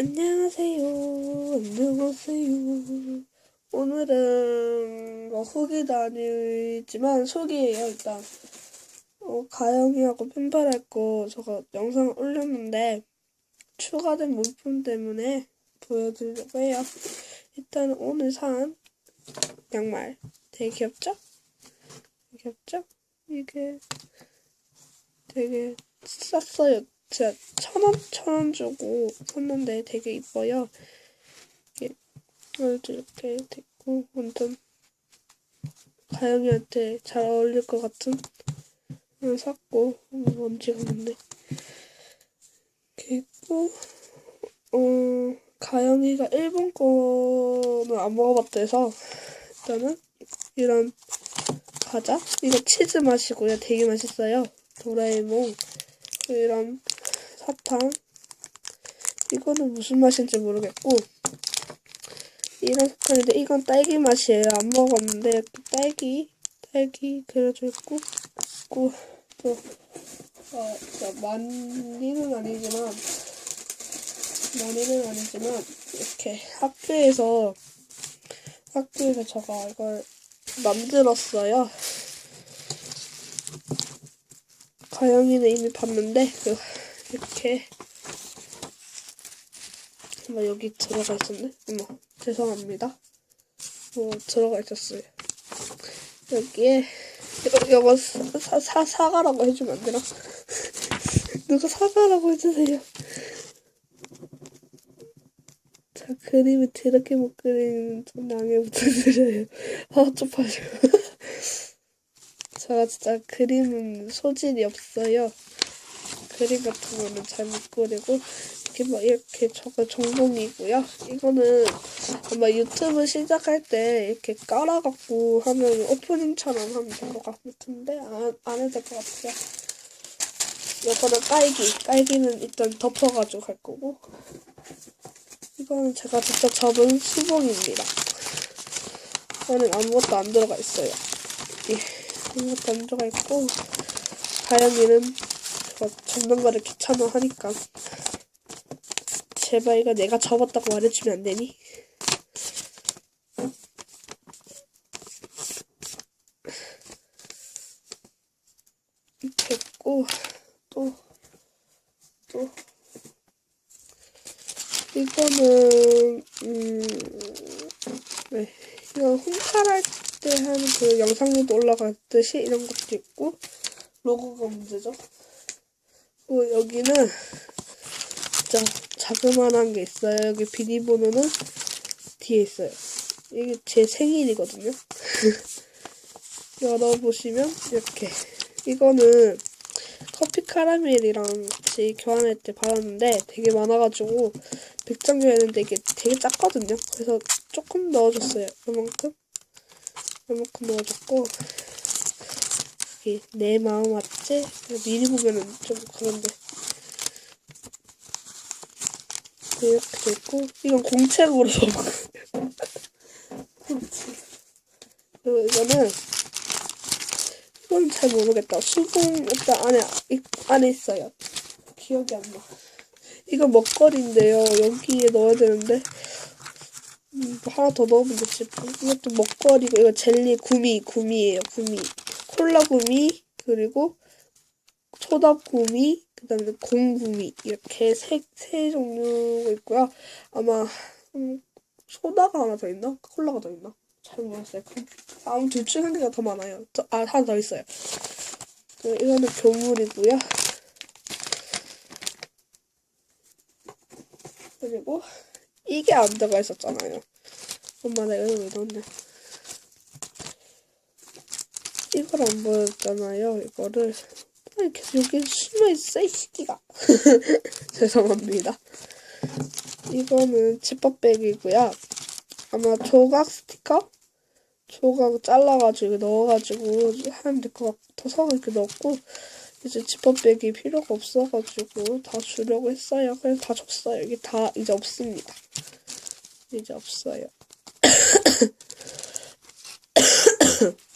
안녕하세요. 안녕하세요. 오늘은 뭐 후기도 아니지만 소개예요. 일단 어, 가영이하고 거 제가 영상 올렸는데 추가된 물품 때문에 보여드리려고 해요. 일단 오늘 산 양말 되게 귀엽죠? 귀엽죠? 이게 되게 쌌어요. 제가 천 원, 천원 주고 샀는데 되게 이뻐요. 이게 오늘도 이렇게 됐고 완전 가영이한테 잘 어울릴 것 같은 걸 샀고 먼지가. 이렇게 있고 어 가영이가 일본 거는 안 먹어봤대서 일단은 이런 과자 이거 치즈 맛이고요. 되게 맛있어요. 도라에몽 이런 사탕? 이거는 무슨 맛인지 모르겠고 이런 사탕인데 이건 딸기 맛이에요. 안 먹었는데 딸기 딸기 그려져 있고 있고 또 어, 저 많이는 아니지만 많이는 아니지만 이렇게 학교에서 학교에서 제가 이걸 만들었어요. 가영이는 이미 봤는데 그 이렇게 뭐 여기 들어가 있었네. 어머 죄송합니다. 뭐 들어가 있었어요. 여기에 이거, 이거 사, 사, 사과라고 해주면 안 되나? 누가 사과라고 해주세요. 자 그림을 드럽게 못 그리는 좀 양해 부탁드려요. 아 쪽팔려. 제가 진짜 그림은 소질이 없어요. 그림 같은 거는 잘 못 그리고 이렇게 막 이렇게 저거 전공이고요. 이거는 아마 유튜브 시작할 때 이렇게 깔아갖고 하면 오프닝처럼 하면 될 것 같은데 안, 안 해도 될 것 같아요. 이거는 깔기. 깔기는 일단 덮어가지고 갈 거고 이거는 제가 직접 접은 수봉입니다. 이거는 아무것도 안 들어가 있어요. 예. 아무것도 안 들어가 있고 가영이는 저 접는 거를 귀찮아 하니까 제발 이거 내가 접었다고 말해주면 안 되니? 됐고 또 또 이거는 음 네. 이거 홈팔할 때 하는 그 영상에도 올라갔듯이 이런 것도 있고 로고가 문제죠. 그리고 여기는 진짜 자그만한 게 있어요. 여기 비밀번호는 뒤에 있어요. 이게 제 생일이거든요. 열어보시면 이렇게 이거는 커피 카라멜이랑 같이 교환할 때 받았는데 되게 많아가지고 100장 교환했는데 이게 되게 작거든요. 그래서 조금 넣어줬어요. 이만큼 이만큼 넣어줬고 이게 내 마음 맞지? 미리 보면은 좀 그런데. 이렇게 됐고 이건 공책으로 공책 그리고 이거는 이건 잘 모르겠다. 수분 일단 안에 안에 있어요. 기억이 안 나. 이거 먹거리인데요. 여기에 넣어야 되는데. 음, 뭐 하나 더 넣으면 되지. 이것도 먹거리고 이거 젤리 구미 구미예요. 구미 콜라 구미 그리고 소다 구미 그 다음에 공구미 이렇게 세, 세 종류가 있고요. 아마 음, 소다가 하나 더 있나? 콜라가 더 있나? 잘 모르겠어요. 아무 둘중 한 개가 더 많아요. 저, 아 하나 더 있어요. 그, 이거는 교물이고요. 그리고 이게 안 들어가 있었잖아요. 엄마 내가 이거 왜 넣었냐? 이걸 안 보였잖아요. 이거를 계속 여기 숨어 있어 이 새끼가. 죄송합니다. 이거는 지퍼백이고요. 아마 조각 스티커? 조각 잘라가지고 넣어가지고 하면 될 것 같아서 이렇게 넣었고 이제 지퍼백이 필요가 없어가지고 다 주려고 했어요. 그래서 다 줬어요. 이게 다 이제 없습니다. 이제 없어요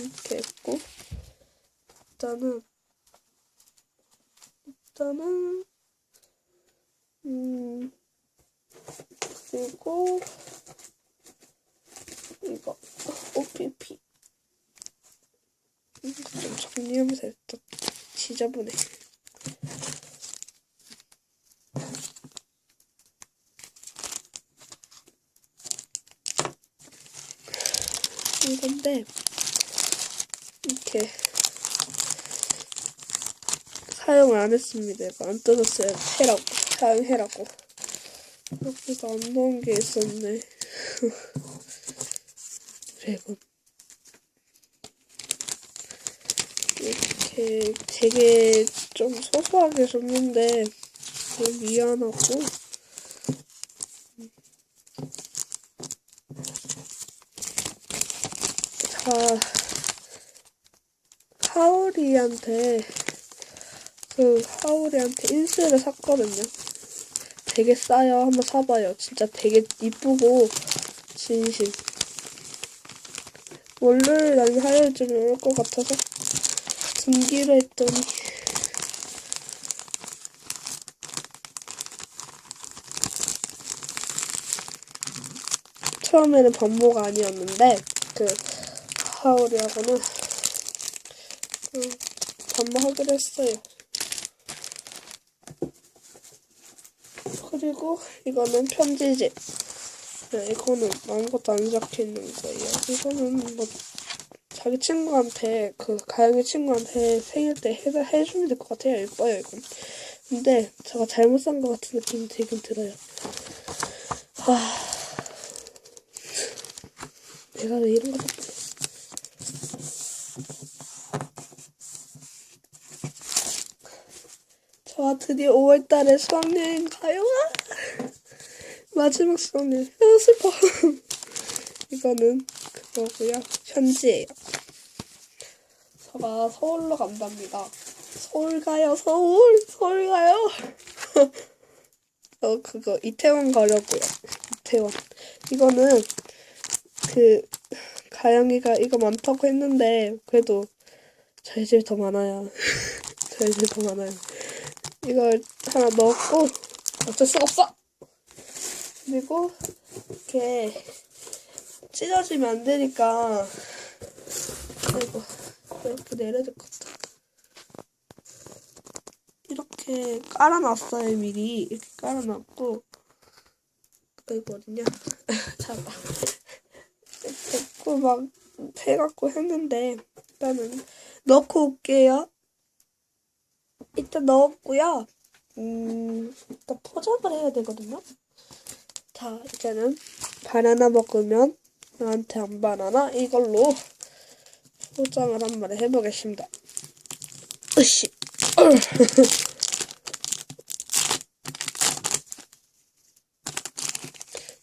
이렇게 했고 일단은 일단은 그리고 이거 OPP 좀 정리하면서 또 지저분해. 이건데 이렇게 사용을 안 했습니다. 이거 안 뜯었어요. 해라고 사용해라고. 여기가 안 넣은 게 있었네. 그리고 이렇게 되게 좀 소소하게 줬는데 좀 미안하고 자 하울이한테 그 하울이한테 인스를 샀거든요. 되게 싸요. 한번 사봐요. 진짜 되게 이쁘고 진심. 월요일 아니면 화요일쯤에 올것 같아서 등기로 했더니 처음에는 반모가 아니었는데 그 하울이하고는 그 반모하기로 했어요. 그리고 이거는 편지지. 네, 이거는 아무것도 안 적혀 있는 거예요. 이거는 뭐 자기 친구한테 그 가영이 친구한테 생일 때 해, 해주면 될 것 같아요. 예뻐요 이건. 근데 제가 잘못 산 것 같은 느낌이 되긴 들어요. 아, 내가 왜 이런 거 샀지? 저 드디어 5월달에 수학여행 가요. 아! 마지막 수학여행. 아 슬퍼. 이거는 그거고요. 편지예요. 제가 서울로 간답니다. 서울 가요, 서울, 서울 가요. 어 그거 이태원 가려고요. 이태원. 이거는 그 가영이가 이거 많다고 했는데 그래도 저희 집이 더 많아요. 저희 집이 더 많아요. 이걸 하나 넣었고 어쩔 수가 없어. 그리고 이렇게 찢어지면 안 되니까 아이고 이렇게 내려야 될 것 같아. 이렇게 깔아놨어요 미리 이렇게 깔아놨고 이거 어딨냐? 잡아. 됐고 막 해갖고 했는데 일단은 넣고 올게요. 일단 넣었고요. 음, 일단 포장을 해야 되거든요. 자, 이제는 바나나 먹으면 나한테 안 바나나 이걸로 포장을 한번 해보겠습니다. 으씨.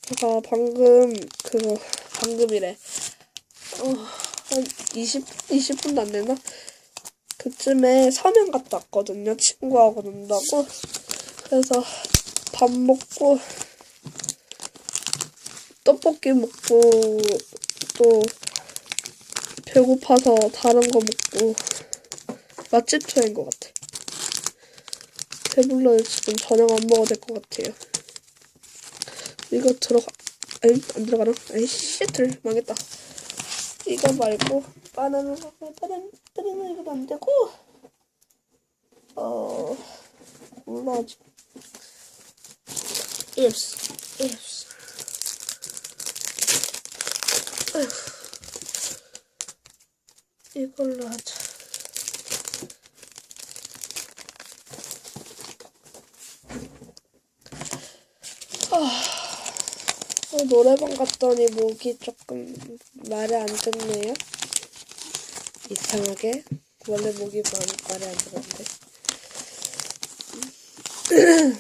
제가 방금 그거 방금이래. 어, 한 20, 20분도 안 되나? 그쯤에 서면 갔다 왔거든요. 친구하고 논다고. 그래서 밥 먹고, 떡볶이 먹고, 또, 배고파서 다른 거 먹고, 맛집 투어인 것 같아. 배불러요. 지금 저녁 안 먹어도 될 것 같아요. 이거 들어가, 아니, 안 들어가나? 아이, 씨들, 망했다. 이거 말고, 바나나 먹고, 다른, 다른 이거 안 되고, 어, ifs, ifs. 어휴. 이걸로 하자. 어, 노래방 갔더니 목이 조금 말을 안 듣네요. 이상하게 원래 목이 말- 말이 안 들었는데.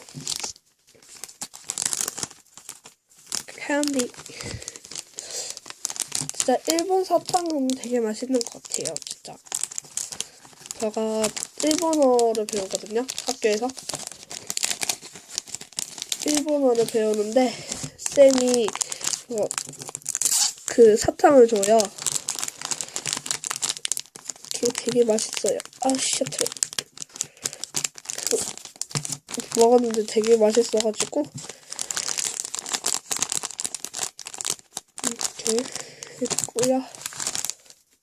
캔디. 진짜 일본 사탕은 되게 맛있는 것 같아요, 진짜. 제가 일본어를 배우거든요, 학교에서. 일본어를 배우는데 쌤이 그거 그 사탕을 줘요. 그게 되게 맛있어요. 아 셔틀. 그 먹었는데 되게 맛있어가지고 이렇게 있고요.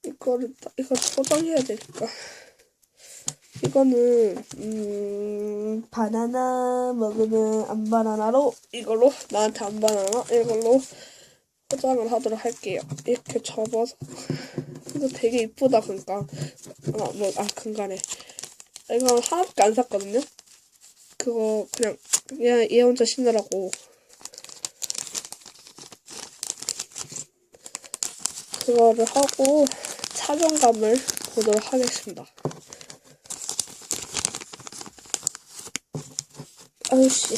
이거를 다- 이거 포장해야 되니까. 이거는 음 바나나 먹으면 안 바나나로 이걸로 나한테 안 바나나 이걸로 포장을 하도록 할게요. 이렇게 접어서 이거 되게 이쁘다 그러니까 아 뭐아 근간에 이거 하나밖에 안 샀거든요. 그거 그냥 그냥 얘 혼자 신으라고 그거를 하고 착용감을 보도록 하겠습니다. 아유씨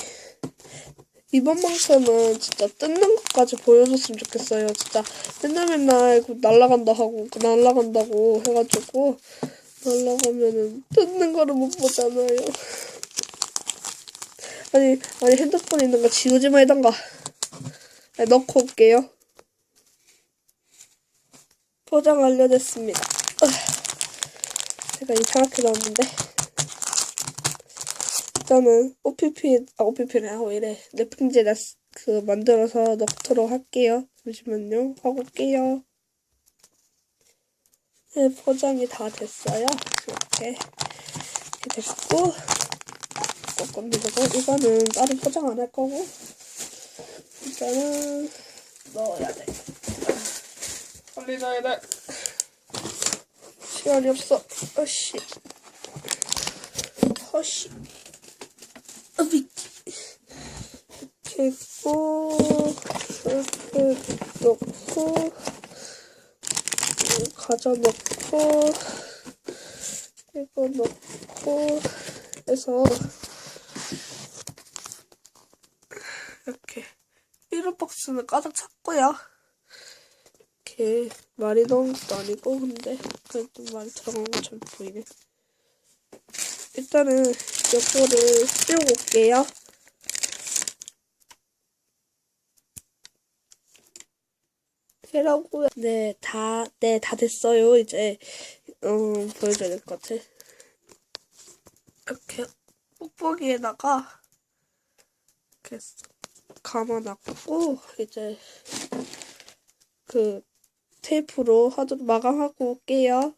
이번만큼은 진짜 뜯는 것까지 보여줬으면 좋겠어요. 진짜 맨날 맨날 그 날라간다 하고 그 날라간다고 해가지고 날라가면은 뜯는 거를 못 보잖아요. 아니 아니 핸드폰에 있는 거 지우지 말던가. 네, 넣고 올게요. 포장 완료됐습니다. 제가 이상하게 넣었는데. 일단은 OPP, 아, OPP네, 아, 왜 이래. 나, 그, 만들어서 넣도록 할게요. 잠시만요. 올게요. 네, 포장이 다 됐어요. 이렇게. 이렇게 됐고, 조금 누르고, 이거는 따로 포장 안 할 거고, 일단은, 넣어야 돼. 빨리 넣어야 돼. 시간이 없어. 어씨. 허씨. 어비. 했고, 이렇게 넣고, 가져 넣고, 이거 넣고, 해서, 이렇게, 1호 박스는 가득 찼고요. 이렇게 많이 넣은 것도 아니고 근데 그래도 많이 들어간 것처럼 보이네. 일단은 요거를 올게요. 해라고요. 네, 다, 네, 다 됐어요. 이제, 음, 보여줘야 될 것 같아. 이렇게, 뽁뽁이에다가, 이렇게 감아놨고, 이제, 그, 테이프로 하도 마감하고 올게요.